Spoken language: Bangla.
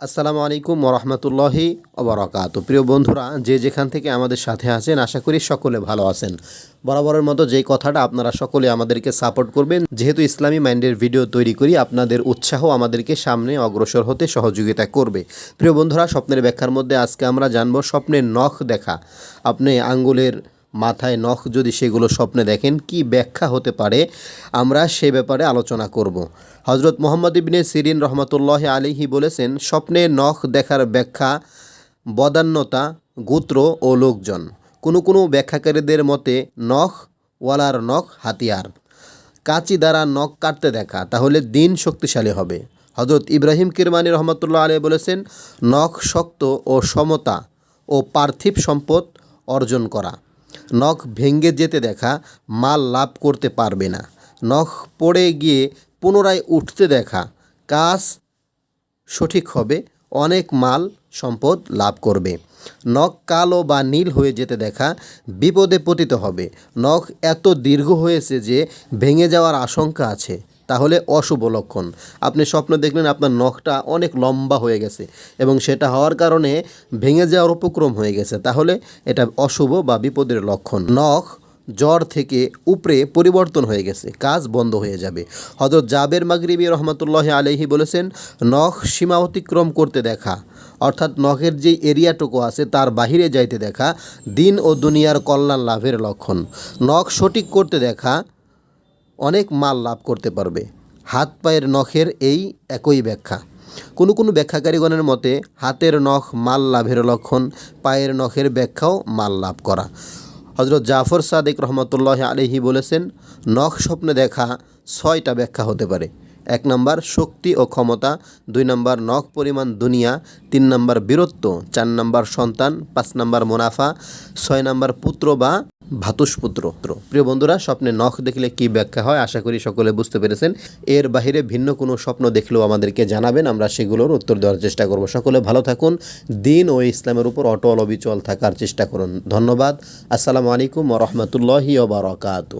আসসালামু আলাইকুম ওরহমতুল্লাহি ওবরাকাত প্রিয় বন্ধুরা, যে যেখান থেকে আমাদের সাথে আছেন, আশা করি সকলে ভালো আছেন। বরাবরের মতো যেই কথাটা আপনারা সকলে আমাদেরকে সাপোর্ট করবেন, যেহেতু ইসলামী মাইন্ডের ভিডিও তৈরি করি, আপনাদের উৎসাহ আমাদেরকে সামনে অগ্রসর হতে সহযোগিতা করবে। প্রিয় বন্ধুরা, স্বপ্নের ব্যাখ্যার মধ্যে আজকে আমরা জানব স্বপ্নের নখ দেখা। আপনি আঙ্গুলের মাথায় নখ যদি সেগুলো স্বপ্নে দেখেন, কি ব্যাখ্যা হতে পারে? আমরা সে ব্যাপারে আলোচনা করব। হজরত মোহাম্মদ ইবনে সিরিন রহমতুল্লাহ আলিহি বলেছেন, স্বপ্নে নখ দেখার ব্যাখ্যা বদান্যতা, গোত্র ও লোকজন। কোনো কোনো ব্যাখ্যাকারীদের মতে, নখ ওয়ালার নখ হাতিয়ার। কাঁচি দ্বারা নখ কাটতে দেখা, তাহলে দিন শক্তিশালী হবে। হজরত ইব্রাহিম কিরমানি রহমতুল্লাহ আলী বলেছেন, নখ শক্ত ও সমতা ও পার্থিব সম্পদ অর্জন করা। নখ ভেঙ্গে যেতে দেখা, মাল লাভ করতে পারবে না। নখ পড়ে গিয়ে পুনরায় উঠতে দেখা, কাজ সঠিক হবে, অনেক মাল সম্পদ লাভ করবে। নখ কালো বা নীল হয়ে যেতে দেখা, বিপদে পতিত হবে। নখ এত দীর্ঘ হয়েছে যে ভেঙে যাওয়ার আশঙ্কা আছে। তাহলে অশুভ লক্ষণ। আপনি স্বপ্ন দেখলেন আপনার নখটা অনেক লম্বা হয়ে গেছে এবং সেটা হওয়ার কারণে ভেঙে যাওয়ার উপক্রম হয়ে গেছে। তাহলে এটা অশুভ বা বিপদের লক্ষণ। নখ জ্বর থেকে উপরে পরিবর্তন হয়ে গেছে, কাজ বন্ধ হয়ে যাবে। হজরত জাবের মাগরিবি রহমতুল্লাহ আলহি বলেছেন, নখ সীমা অতিক্রম করতে দেখা, অর্থাৎ নখের যে এরিয়াটুকু আছে তার বাহিরে যাইতে দেখা, দিন ও দুনিয়ার কল্যাণ লাভের লক্ষণ। নখ সঠিক করতে দেখা অনেক মাল লাভ করতে পারবে। হাত পায়ের নখের এই একই ব্যাখ্যা। কোনো কোনো ব্যাখ্যাকারীগণের মতে, হাতের নখ মাল লাভের লক্ষণ, পায়ের নখের ব্যাখ্যাও মাল লাভ করা। হজরত জাফর সাদেক রহমতুল্লাহ আলহি বলেছেন, নখ স্বপ্নে দেখা ছয়টা ব্যাখ্যা হতে পারে। এক নম্বর শক্তি ও ক্ষমতা, দুই নম্বর নখ পরিমাণ দুনিয়া, তিন নম্বর বীরত্ব, চার নম্বর সন্তান, পাঁচ নম্বর মুনাফা, ছয় নম্বর পুত্র বা ভাতুষপুত্র প্রিয় বন্ধুরা, স্বপ্নে নখ দেখলে কি ব্যাখ্যা হয়? আশা করি সকলে বুঝতে পেরেছেন। এর বাহিরে ভিন্ন কোনো স্বপ্ন দেখলেও আমাদেরকে জানাবেন, আমরা সেগুলোর উত্তর দেওয়ার চেষ্টা করব। সকলে ভালো থাকুন, দিন ও ইসলামের উপর অটল অবিচল থাকার চেষ্টা করুন। ধন্যবাদ। আসসালামু আলাইকুম রহমতুল্লাহি ওবরাকাতু